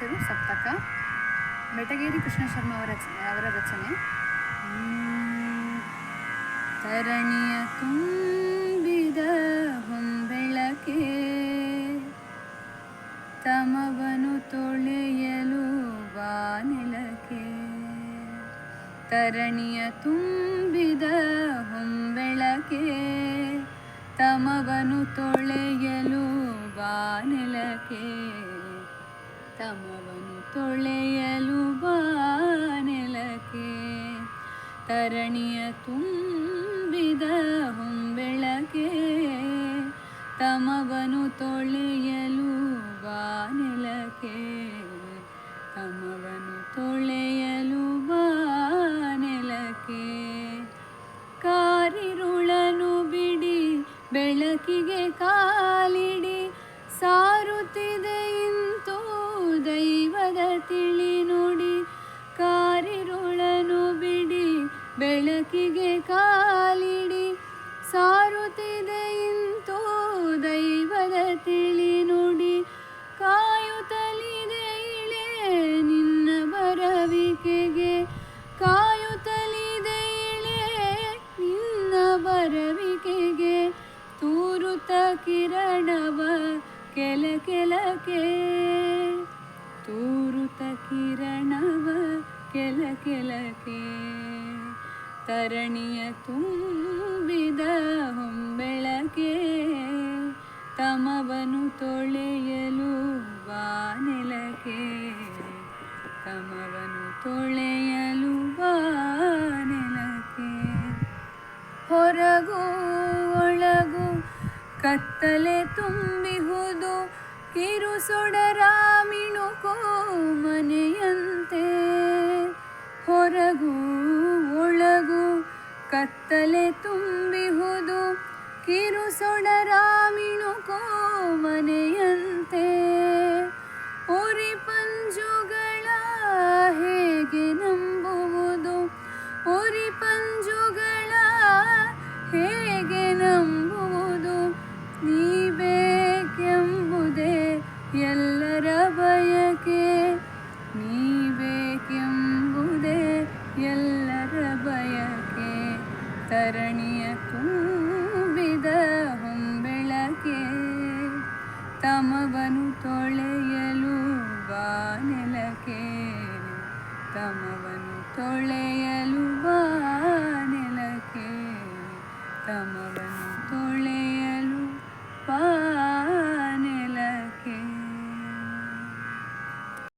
ಹೆಸರು ಸಪ್ತಕ. ಮೆಟಗೇರಿ ಕೃಷ್ಣ ಶರ್ಮ ಅವರ ರಚನೆ ಅವರ ರಚನೆ. ತರಣಿಯ ತುಂಬಿದ ಹೊಂಬೆಳಕೆ. ತಮವನು ತೊಳೆಯಲು ಬಾನೆಲಕೆ. ತರಣಿಯ ತುಂಬಿದ ಹೊಂಬೆಳಕೆ. ತಮವನು ತೊಳೆಯಲು ಬಾನೆಲಕೆ. ತಮವನು ತೊಳೆಯಲು ಬಾನೆಲಕೆ ತರಣಿಯ ತುಂಬಿದ ಹೊಂಬೆಳಕೆ ತಮವನು ತೊಳೆಯಲು ಬಾನೆಲಕೆ ತಮವನು ತೊಳೆಯಲು ಬಾನೆಲಕೆ ಕಾರಿರುಳನು ಬಿಡಿ ಬೆಳಕಿಗೆ ಕಾಲಿಡಿ. ತಿಳಿ ನೋಡಿ, ಕಾರಿರುಳನು ಬಿಡಿ, ಬೆಳಕಿಗೆ ಕಾಲಿಡಿ. ಸಾರುತ್ತಿದೆ ಇಂತು ದೈವದ ತಿಳಿ ನೋಡಿ, ಕಾಯುತ್ತಲಿದೆ ಇಳೆ ನಿನ್ನ ಬರವಿಕೆಗೆ. ಕಾಯುತ್ತಲಿದೆ ಇಳೆ ನಿನ್ನ ಬರವಿಕೆಗೆ. ತೂರುತ್ತ ಕಿರಣವ ಕೆಲ ಕೆಲಕೆ ಕಿರಣವ ಕೆಲ ಕೆಲಕೆ ತರಣಿಯ ತುಂಬಿದ ಹೊಂಬೆಳಕೆ ತಮವನು ತೊಳೆಯಲು ಬಾನೆಲಕೆ ತಮವನು ತೊಳೆಯಲು ಬಾನೆಲಕೆ ಹೊರಗೂ ಒಳಗು ಕತ್ತಲೆ ತುಂಬಿಹುದು ಕಿರು ಸೊಡರ ಮಿಣುಕೋ ಮನೆಯಂತೆ ಹೊರಗು ಒಳಗು ಕತ್ತಲೆ ತುಂಬಿಹುದು. ಕಿರು ಸೊಡರ ಮಿಣುಕೋ ಮನೆಯಂತೆ ತಮವನು ತೊಳೆಯಲು